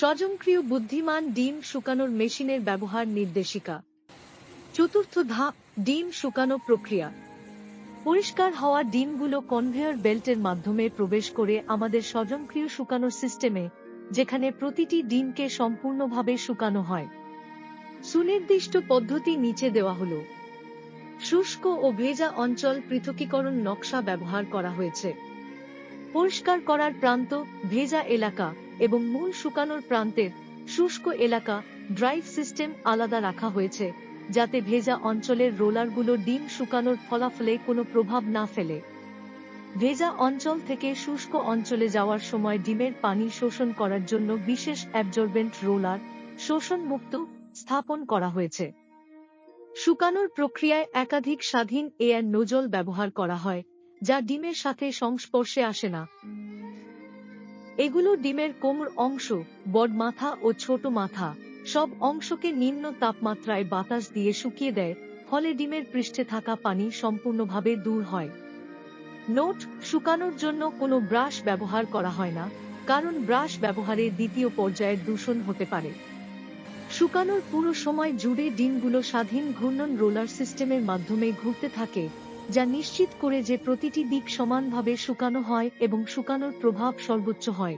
স্বয়ংক্রিয় বুদ্ধিমান ডিম শুকানোর মেশিনের ব্যবহার নির্দেশিকা। চতুর্থ ধাপ, ডিম শুকানো প্রক্রিয়া। পরিষ্কার হওয়া ডিমগুলো কনভেয়র বেল্টের মাধ্যমে প্রবেশ করে আমাদের স্বজনক্রিয় শুকানোর সিস্টেমে, যেখানে প্রতিটি ডিমকে সম্পূর্ণভাবে শুকানো হয়। সুনির্দিষ্ট পদ্ধতি নিচে দেওয়া হল। শুষ্ক ও ভেজা অঞ্চল পৃথকীকরণ নকশা ব্যবহার করা হয়েছে। পরিষ্কার করার প্রান্ত, ভেজা এলাকা এবং মূল শুকানোর প্রান্তের শুষ্ক এলাকা ড্রাইভ সিস্টেম আলাদা রাখা হয়েছে, যাতে ভেজা অঞ্চলের রোলারগুলো ডিম শুকানোর ফলাফলে কোনো প্রভাব না ফেলে। ভেজা অঞ্চল থেকে শুষ্ক অঞ্চলে যাওয়ার সময় ডিমের পানি শোষণ করার জন্য বিশেষ অ্যাবজর্বেন্ট রোলার শোষণ মুক্ত স্থাপন করা হয়েছে। শুকানোর প্রক্রিয়ায় একাধিক স্বাধীন এয়ার নোজল ব্যবহার করা হয় যা ডিমের সাথে সংস্পর্শে আসে না। এগুলো ডিমের কোমর অংশ, বড মাথা ও ছোট মাথা, সব অংশকে নিম্ন তাপমাত্রায় বাতাস দিয়ে শুকিয়ে দেয়, ফলে ডিমের পৃষ্ঠে থাকা পানি সম্পূর্ণভাবে দূর হয়। নোট, শুকানোর জন্য কোনো ব্রাশ ব্যবহার করা হয় না, কারণ ব্রাশ ব্যবহারে দ্বিতীয় পর্যায়ের দূষণ হতে পারে। শুকানোর পুরো সময় জুড়ে ডিমগুলো স্বাধীন ঘূর্ণন রোলার সিস্টেমের মাধ্যমে ঘুরতে থাকে যা নিশ্চিত করে যে প্রতিটি দিক সমানভাবে শুকানো হয় এবং শুকানোর প্রভাব সর্বোচ্চ হয়।